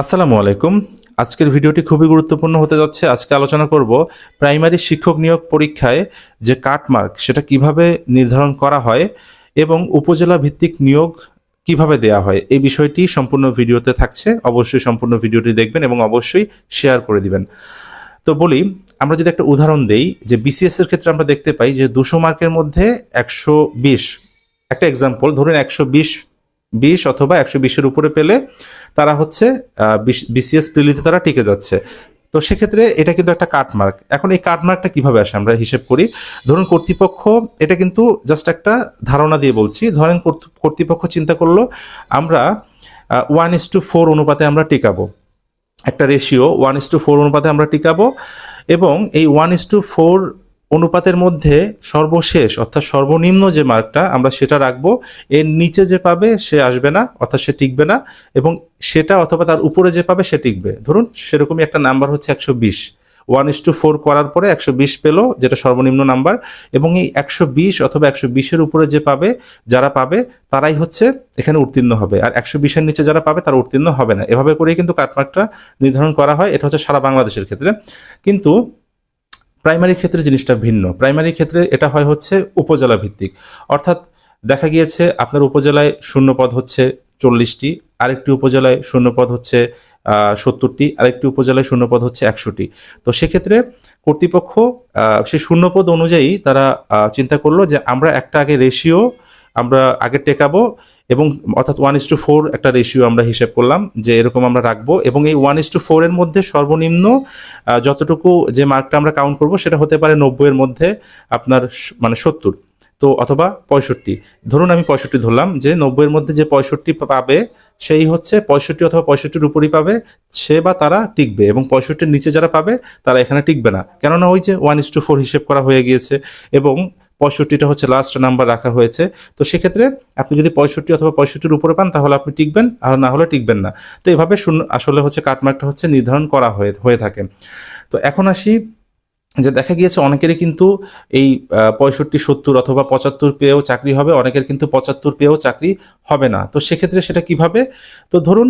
আসসালামু আলাইকুম। আজকের ভিডিওটি খুবই গুরুত্বপূর্ণ হতে যাচ্ছে। আজকে আলোচনা করব প্রাইমারি শিক্ষক নিয়োগ পরীক্ষায় যে কাটমার্ক সেটা কীভাবে নির্ধারণ করা হয় এবং উপজেলা ভিত্তিক নিয়োগ কীভাবে দেয়া হয়, এই বিষয়টি সম্পূর্ণ ভিডিওতে থাকছে। অবশ্যই সম্পূর্ণ ভিডিওটি দেখবেন এবং অবশ্যই শেয়ার করে দিবেন। তো বলি, আমরা যদি একটা উদাহরণ দেই, যে বিসিএস এর ক্ষেত্রে আমরা দেখতে পাই যে দুশো মার্কের মধ্যে একশো বিশ, একটা এক্সাম্পল ধরুন একশো বিশ বিশ অথবা একশো বিশের উপরে পেলে তারা হচ্ছে বিসিএস প্রিলিতে তারা টিকে যাচ্ছে। তো সেক্ষেত্রে এটা কিন্তু একটা কাটমার্ক এখন এই কাটমার্কটা কীভাবে আসে আমরা হিসেব করি? ধরুন কর্তৃপক্ষ, এটা কিন্তু জাস্ট একটা ধারণা দিয়ে বলছি। ধরেন কর্তৃ- কর্তৃপক্ষ চিন্তা করল, আমরা ওয়ান ইস টু ফোর অনুপাতে আমরা টিকাবো। একটা ratio one is to four অনুপাতে আমরা টিকাবো এবং এই ওয়ান ইস টু ফোর অনুপাতের মধ্যে সর্বশেষ, অর্থাৎ সর্বনিম্ন যে মার্কটা আমরা সেটা রাখব, এর নিচে যে পাবে সে আসবে না, অর্থাৎ সে টিকবে না, এবং সেটা অথবা তার উপরে যে পাবে সে টিকবে। ধরুন, সেরকমই একটা নাম্বার হচ্ছে একশো বিশ। ওয়ান ইস টু ফোর করার পরে একশো বিশ পেল, যেটা সর্বনিম্ন নাম্বার, এবং এই একশো বিশ অথবা একশো বিশের উপরে যে পাবে, যারা পাবে, তারাই হচ্ছে এখানে উত্তীর্ণ হবে। আর একশো বিশের নিচে যারা পাবে, তারা উত্তীর্ণ হবে না। এভাবে করেই কিন্তু কাটমার্কটা নির্ধারণ করা হয়। এটা হচ্ছে সারা বাংলাদেশের ক্ষেত্রে। কিন্তু প্রাইমারি ক্ষেত্রে জিনিসটা ভিন্ন। প্রাইমারি ক্ষেত্রে এটা হয় হচ্ছে উপজেলা ভিত্তিক। অর্থাৎ দেখা গিয়েছে আপনার উপজেলায় শূন্যপদ হচ্ছে চল্লিশটি, আরেকটি উপজেলায় শূন্যপদ হচ্ছে সত্তরটি, আরেকটি উপজেলায় শূন্যপদ হচ্ছে একশোটি। তো সেক্ষেত্রে কর্তৃপক্ষ সেই শূন্যপদ অনুযায়ী তারা চিন্তা করল যে আমরা একটা আগে রেশিও আমরা আগে টেকাবো এবং অর্থাৎ ওয়ান ইস টু ফোর একটা রেশিও আমরা হিসেব করলাম যে এরকম আমরা রাখব এবং এই ওয়ান ইস টু ফোরের মধ্যে সর্বনিম্ন যতটুকু যে মার্কটা আমরা কাউন্ট করব সেটা হতে পারে নব্বইয়ের মধ্যে আপনার মানে সত্তর। তো অথবা পঁয়ষট্টি। ধরুন আমি পঁয়ষট্টি ধরলাম যে নব্বইয়ের মধ্যে যে পঁয়ষট্টি পাবে সেই হচ্ছে পঁয়ষট্টি অথবা পঁয়ষট্টির উপরই পাবে, সে বা তারা টিকবে এবং পঁয়ষট্টির নিচে যারা পাবে তারা এখানে টিকবে না। কেননা ওই যে ওয়ান ইস টু ফোর হিসেব করা হয়ে গিয়েছে এবং পঁয়ষট্টিটা হচ্ছে লাস্ট নাম্বার রাখা হয়েছে। তো সেক্ষেত্রে আপনি যদি পঁয়ষট্টি অথবা পঁয়ষট্টির উপরে পান, তাহলে আপনি টিকবেন, আর না হলে টিকবেন না। তো এভাবে শূন্য, আসলে হচ্ছে কাটমার্কটা হচ্ছে নির্ধারণ করা হয়ে হয়ে থাকে। তো এখন আসি যে দেখা গিয়েছে অনেকেরই কিন্তু এই পঁয়ষট্টি, সত্তর অথবা পঁচাত্তর পেয়েও চাকরি হবে, অনেকের কিন্তু পঁচাত্তর পেয়েও চাকরি হবে না। তো সেক্ষেত্রে সেটা কীভাবে? তো ধরুন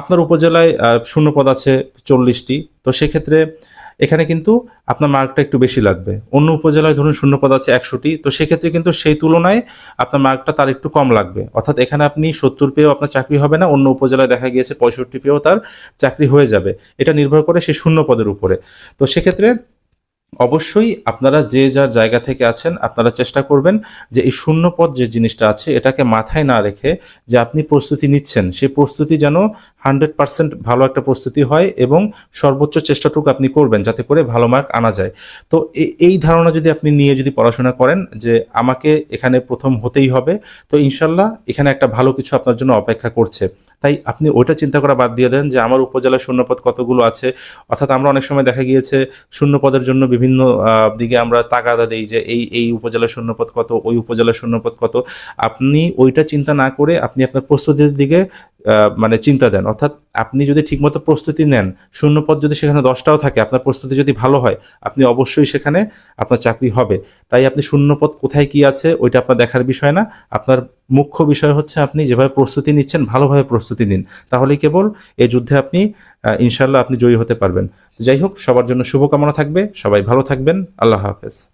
আপনার উপজেলায় শূন্যপদ আছে চল্লিশটি। তো সেক্ষেত্রে এখানে কিন্তু আপনার মার্কটা একটু বেশি লাগবে। অন্য উপজেলায় ধরুন শূন্যপদ আছে একশোটি, তো সেক্ষেত্রে কিন্তু সেই তুলনায় আপনার মার্কটা তার একটু কম লাগবে। অর্থাৎ এখানে আপনি সত্তর পেয়েও আপনার চাকরি হবে না, অন্য উপজেলায় দেখা গিয়েছে পঁয়ষট্টি পেয়েও তার চাকরি হয়ে যাবে। এটা নির্ভর করে সেই শূন্য পদের উপরে। তো সেক্ষেত্রে অবশ্যই আপনারা যে যার জায়গা থেকে আছেন, আপনারা চেষ্টা করবেন যে এই শূন্য পদ যে জিনিসটা আছে, এটাকে মাথায় না রেখে যে আপনি প্রস্তুতি নিচ্ছেন, সেই প্রস্তুতি যেন হান্ড্রেড পার্সেন্ট ভালো একটা প্রস্তুতি হয় এবং সর্বোচ্চ চেষ্টাটুকু আপনি করবেন যাতে করে ভালো মার্ক আনা যায়। তো এই ধারণা যদি আপনি নিয়ে যদি পড়াশোনা করেন যে আমাকে এখানে প্রথম হতেই হবে, তো ইনশাল্লাহ এখানে একটা ভালো কিছু আপনার জন্য অপেক্ষা করছে। তাই আপনি ওইটা চিন্তা করা বাদ দিয়ে দেন যে আমার উপজেলায় শূন্যপদ কতগুলো আছে। অর্থাৎ আমরা অনেক সময় দেখা গিয়েছে শূন্যপদের জন্য বিভিন্ন দিকে আমরা তাগাদা দিই যে এই এই উপজেলার শূন্যপদ কত, ওই উপজেলার শূন্যপদ কত। আপনি ওইটা চিন্তা না করে আপনি আপনার প্রস্তুতির দিকে মানে চিন্তা দেন। অর্থাৎ আপনি যদি ঠিকমতো প্রস্তুতি নেন, শূন্যপদ যদি সেখানে দশটাও থাকে, আপনার প্রস্তুতি যদি ভালো হয়, আপনি অবশ্যই সেখানে আপনার চাকরি হবে। তাই আপনি শূন্যপদ কোথায় কি আছে, ওইটা আপনার দেখার বিষয় না। আপনার মুখ্য বিষয় হচ্ছে আপনি যেভাবে প্রস্তুতি নিচ্ছেন, ভালোভাবে প্রস্তুতি নিন। তাহলেই কেবল এই যুদ্ধে আপনি ইনশাল্লাহ আপনি জয়ী হতে পারবেন। যাই হোক, সবার জন্য শুভকামনা থাকবে। সবাই ভালো থাকবেন। আল্লাহ হাফেজ।